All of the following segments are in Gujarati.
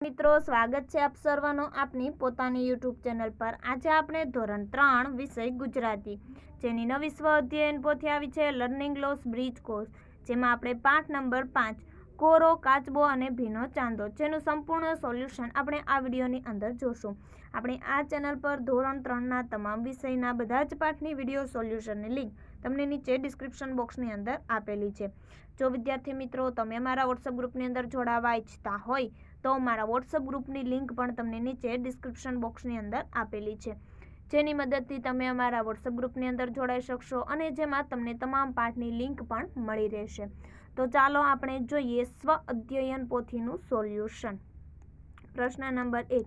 મિત્રો, સ્વાગત છે આપ સર્વનો આપની પોતાની યુટ્યુબ ચેનલ પર. આજે આપણે ધોરણ ત્રણ વિષય ગુજરાતી, જેની નવી સ્વ અધ્યયન પોથી આવી છે લર્નિંગ લોસ બ્રિજ કોર્સ જેમાં આપણે પાઠ નંબર પાંચ, કોરો, કાચબો અને ભીનો ચાંદો, જેનું સંપૂર્ણ સોલ્યુશન આપણે આ વિડીયોની અંદર જોશું. આપણે આ ચેનલ પર ધોરણ ત્રણના તમામ વિષયના બધા જ પાઠની વીડિયો સોલ્યુશનની લિંક તમને નીચે ડિસ્ક્રિપ્શન બોક્સની અંદર આપેલી છે. જો વિદ્યાર્થી મિત્રો, તમે મારા વોટ્સઅપ ગ્રુપની અંદર જોડાવા ઈચ્છતા હોય, તો મારા વોટ્સઅપ ગ્રુપની લિંક પણ તમને નીચે ડિસ્ક્રિપ્શન બોક્સની અંદર આપેલી છે. જેની મદદથી તમે અમારા વોટ્સઅપ ગ્રુપની અંદર જોડાઈ શકશો અને જેમાં તમને તમામ પાઠની લિંક પણ મળી રહેશે. તો ચાલો આપણે જોઈએ સ્વ અધ્યયન પોથીનું સોલ્યુશન પ્રશ્ન નંબર એક.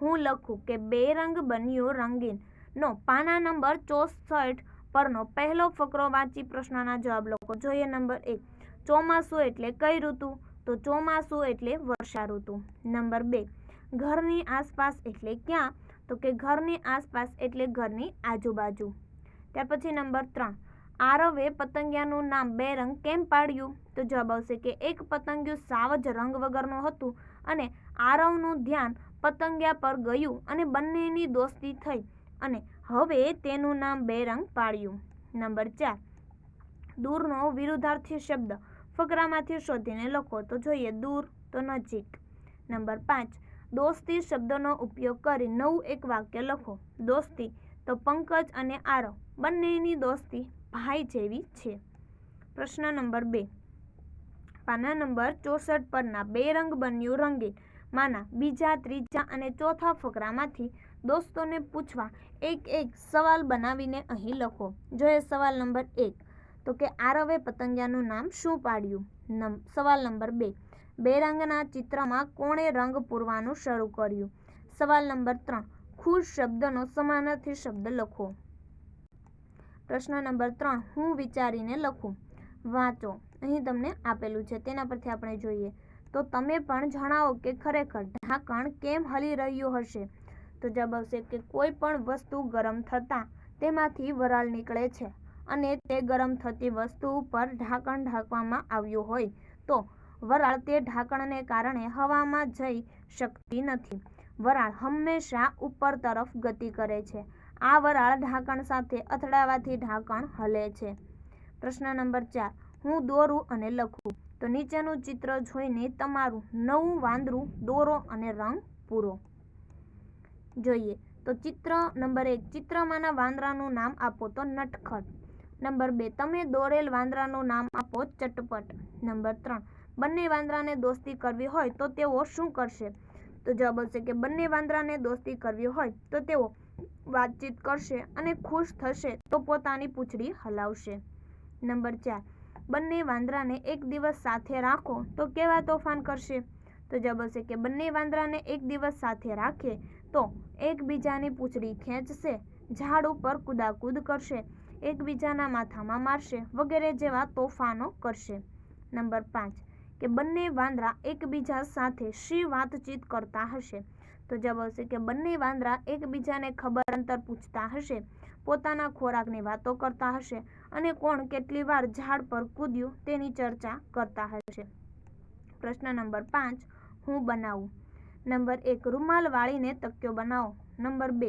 હું લખું કે બે રંગ બન્યો રંગીન. નો, પાના નંબર ચોસઠ પરનો પહેલો ફકરો વાંચી પ્રશ્નના જવાબ લખો. જોઈએ નંબર એક. ચોમાસું એટલે કઈ ઋતુ? તો ચોમાસું એટલે વર્ષા ઋતુ. નંબર બે. ઘરની આસપાસ એટલે ક્યાં? તો કે ઘરની આસપાસ એટલે ઘરની આજુબાજુ. ત્યાર પછી નંબર ત્રણ. આરવે પતંગિયાનું નામ બે રંગ કેમ પાડ્યું? તો જવાબ આવશે કે એક પતંગિયું સાવ જ રંગ વગરનું હતું અને આરવનું ધ્યાન પતંગિયા પર ગયું અને બંનેની દોસ્તી થઈ અને હવે તેનું નામ બે રંગ પાડ્યું. નંબર ચાર. દૂરનો વિરુદ્ધાર્થી શબ્દ ફકરામાંથી શોધીને લખો તો જોઈએ દૂર તો નજીક. નંબર પાંચ. દોસ્તી શબ્દનો ઉપયોગ કરી નવું એક વાક્ય લખો. દોસ્તી તો પંકજ અને આરવ. બંનેની દોસ્તી ભાઈ જેવી છે. પ્રશ્ન નંબર બે. પાના નંબર ચોસઠ પરના બે રંગ બન્યું રંગીન. માના બીજા, ત્રીજા અને ચોથા ફકરામાંથી દોસ્તોને પૂછવા એક એક સવાલ બનાવીને અહીં લખો. જોઈએ સવાલ નંબર એક, તો કે આરવે પતંગિયાનું નામ શું પાડ્યું? સવાલ નંબર બે બે રંગના ચિત્રમાં કોણે રંગ પૂરવાનું શરૂ કર્યું? સવાલ નંબર ત્રણ ખુશ શબ્દનો સમાનાર્થી શબ્દ લખો. પ્રશ્ન નંબર ત્રણ, હું વિચારીને લખું. વાંચો. અહીં તમને આપેલું છે. તેના પરથી આપણે જોઈએ. તો તમે પણ જણાવો કે ખરેખર, ઢાંકણ કેમ હલી રહ્યું હશે? તો જવાબ આવશે કે કોઈ પણ વસ્તુ ગરમ થતાં તેમાંથી વરાળ નીકળે છે અને તે ગરમ થતી વસ્તુ ઉપર ઢાંકણ ઢાંકવામાં આવ્યું હોય તો વરાળ તે ઢાંકણને કારણે હવામાં જઈ શકતી નથી. વરાળ હંમેશા ઉપર તરફ ગતિ કરે છે. આ વરાળ ઢાંકણ સાથે અથડાવાથી ઢાંકણ હલે છે. પ્રશ્ન નંબર ચાર, હું દોરું અને લખું? તો નીચેનું ચિત્ર જોઈને તમારું નવું વાંદરું દોરો અને રંગ પૂરો. જોઈએ. તો ચિત્ર નંબર એક, ચિત્રમાંના વાંદરાનું નામ આપો તો નટખટ. નંબર બે, તમે દોરેલ વાંદરાનું નામ આપો ચટપટ. નંબર ત્રણ, બંને વાંદરાને દોસ્તી કરવી હોય તો તેઓ શું કરશે? તો જવાબ આવશે કે બંને વાંદરાને દોસ્તી કરવી હોય તો તેઓ વાતચીત કરશે અને ખુશ થશે તો પોતાની પૂંછડી હલાવશે. નંબર ચાર, બંને વાંદરાને એક દિવસ સાથે રાખો તો કેવા તોફાન કરશે? તો જવાબ આવશે કે બંને વાંદરાને એક દિવસ સાથે રાખે તો એકબીજાની પૂંછડી ખેંચશે, ઝાડ ઉપર કુદાકૂદ કરશે, એકબીજાના માથામાં મારશે વગેરે જેવા તોફાનો કરશે. નંબર પાંચ, કે બંને વાંદરા એકબીજા સાથે શી વાતચીત કરતા હશે? તો જવાબ આવશે કે બંને વાંદરા એકબીજાને ખબર અંતર પૂછતા હશે, પોતાના ખોરાકની વાતો કરતા હશે અને કોણ કેટલી વાર ઝાડ પર કૂદ્યું તેની ચર્ચા કરતા હશે. પ્રશ્ન નંબર પાંચ, હું બનાવું? નંબર એક, રૂમાલ વાળીને તક્યો બનાવો. નંબર બે,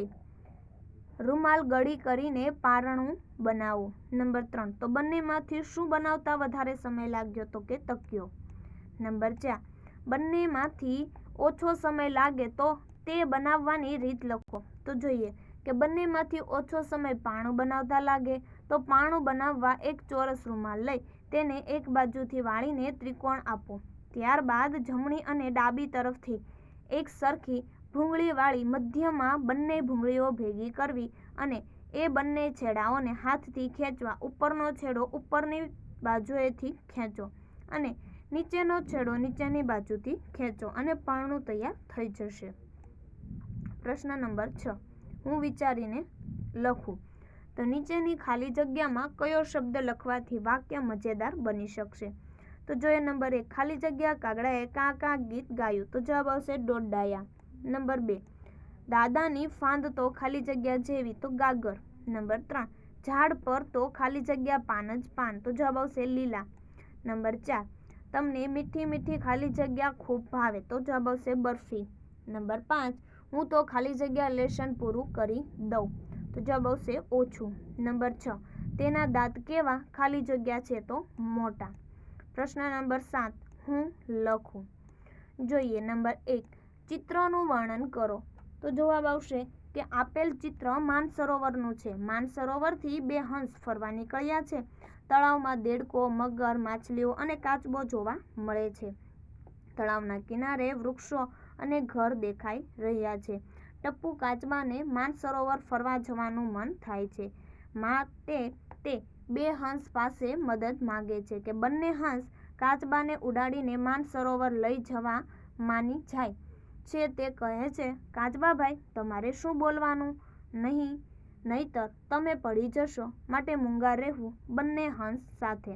રૂમાલ ગળી કરીને પારણું બનાવો. નંબર ત્રણ, તો બંનેમાંથી શું બનાવતા વધારે સમય લાગ્યો તો કે તક્યો? નંબર ચાર, બંનેમાંથી ઓછો સમય લાગે તો તે બનાવવાની રીત લખો. તો જોઈએ કે બંનેમાંથી ઓછો સમય પાણું બનાવતા લાગે તો પાણું બનાવવા એક ચોરસ રૂમાલ લઈ તેને એક બાજુથી વાળીને ત્રિકોણ આપો. ત્યારબાદ જમણી અને ડાબી તરફથી એક સરખી ભૂંગળીવાળી મધ્યમાં બંને ભૂંગળીઓ ભેગી કરવી અને એ બંને છેડાઓને હાથથી ખેંચવા ઉપરનો છેડો ઉપરની બાજુએથી ખેંચો અને નીચેનો છેડો નીચેની બાજુથી ખેંચો અને પાણું તૈયાર થઈ જશે. પ્રશ્ન નંબર છ. હું વિચારીને લખું. તો નીચેની ખાલી જગ્યામાં કયો શબ્દ લખવાથી વાક્ય મજેદાર બની શકશે? તો જોઈએ નંબર એક, ખાલી જગ્યા કાગડાએ કાં કાં ગીત ગાયું, તો જવાબ આવશે દોડાયા નંબર બે, દાદાની ફાંદ તો ખાલી જગ્યા જેવી, તો ગાગર. નંબર ત્રણ, ઝાડ પર તો ખાલી જગ્યા પાન જ પાન, તો જવાબ આવશે લીલા. નંબર ચાર, તમને મીઠી મીઠી ખાલી જગ્યા ખૂબ ભાવે, તો જવાબ આવશે બરફી. નંબર પાંચ, હું તો ખાલી જગ્યા લેશન પૂરું કરી દઉં, તો જવાબ આવશે ઓછું. નંબર છ, તેના દાંત કેવા, ખાલી જગ્યા છે તો મોટા. પ્રશ્ન નંબર સાત હું લખું. જોઈએ, નંબર એક, ચિત્રનું વર્ણન કરો. તો જવાબ આવશે કે આપેલ ચિત્ર માનસરોવરનું છે. માનસરોવરથી બે હંસ ફરવા નીકળ્યા છે. તળાવમાં દેડકો, મગર, માછલીઓ અને કાચબો જોવા મળે છે. તળાવના કિનારે વૃક્ષો અને ઘર દેખાઈ રહ્યા છે. ટપ્પુ કાચબાને માનસરોવર ફરવા જવાનું મન થાય છે. માટે તે બે હંસ પાસે મદદ માગે છે કે બંને હંસ કાચબાને ઉડાડીને માનસરોવર લઈ જવા માની જાય છે. તે કહે છે કાચબાભાઈ તમારે શું બોલવાનું? નહીં, નહીતર તમે પડી જશો. માટે મૂંગા રહેવું. બંને હંસ સાથે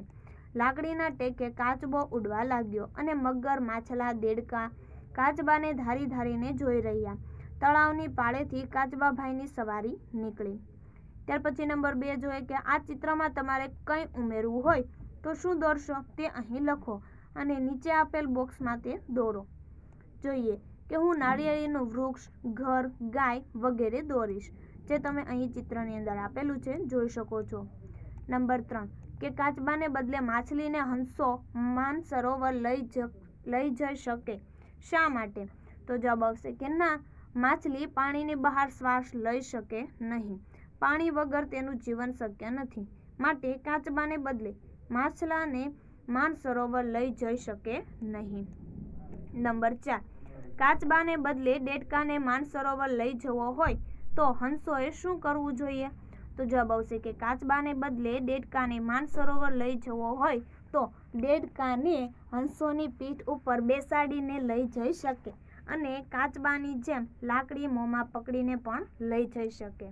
લાકડીના ટેકે કાચબો ઉડવા લાગ્યો અને મગર, માછલા, દેડકા કાચબાને ધારી ધારીને જોઈ રહ્યા. તળાવની પાળેથી કાચબાભાઈની સવારી નીકળી. ત્યાર પછી નંબર બે જોઈએ કે આ ચિત્રમાં તમારે કંઈ ઉમેરવું હોય તો શું દોરશો તે અહીં લખો અને નીચે આપેલ બોક્સમાં તે દોરો. જોઈએ કે હું નાળિયેરીનું વૃક્ષ, ઘર, ગાય વગેરે દોરીશ, જે તમે અહીં ચિત્રની અંદર આપેલું છે, જોઈ શકો છો. નંબર ત્રણ, કે કાચબાને બદલે માછલીને હંસો માન સરોવર લઈ જ, લઈ જઈ શકે. શા માટે? તો જવાબ આવશે કે ના, માછલી પાણીની બહાર શ્વાસ લઈ શકે નહીં. પાણી વગર તેનું જીવન શક્ય નથી. માટે કાચબાને બદલે માછલાને માન સરોવર લઈ જઈ શકે નહીં. નંબર ચાર, કાચબાને બદલે દેડકાને માનસરોવર લઈ જવો હોય તો હંસોએ શું કરવું જોઈએ? તો જવાબ આવશે કે કાચબાને બદલે દેડકાને માનસરોવર લઈ જવો હોય તો દેડકાને હંસોની પીઠ ઉપર બેસાડીને લઈ જઈ શકે અને કાચબાની જેમ લાકડી મોંમાં પકડીને પણ લઈ જઈ શકે.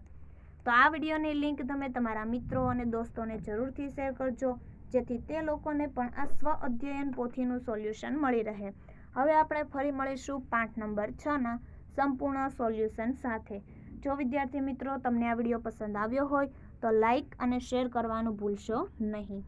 તો આ વિડીયોની લિંક તમે તમારા મિત્રો અને દોસ્તોને જરૂરથી શેર કરજો, જેથી તે લોકોને પણ આ સ્વ અધ્યયન પોથીનું સોલ્યુશન મળી રહે. હવે આપણે ફરી મળીશું પાઠ નંબર છના સંપૂર્ણ સોલ્યુશન સાથે. જો વિદ્યાર્થી મિત્રો તમને આ વીડિયો પસંદ આવ્યો હોય તો લાઇક અને શેર કરવાનું ભૂલશો નહીં.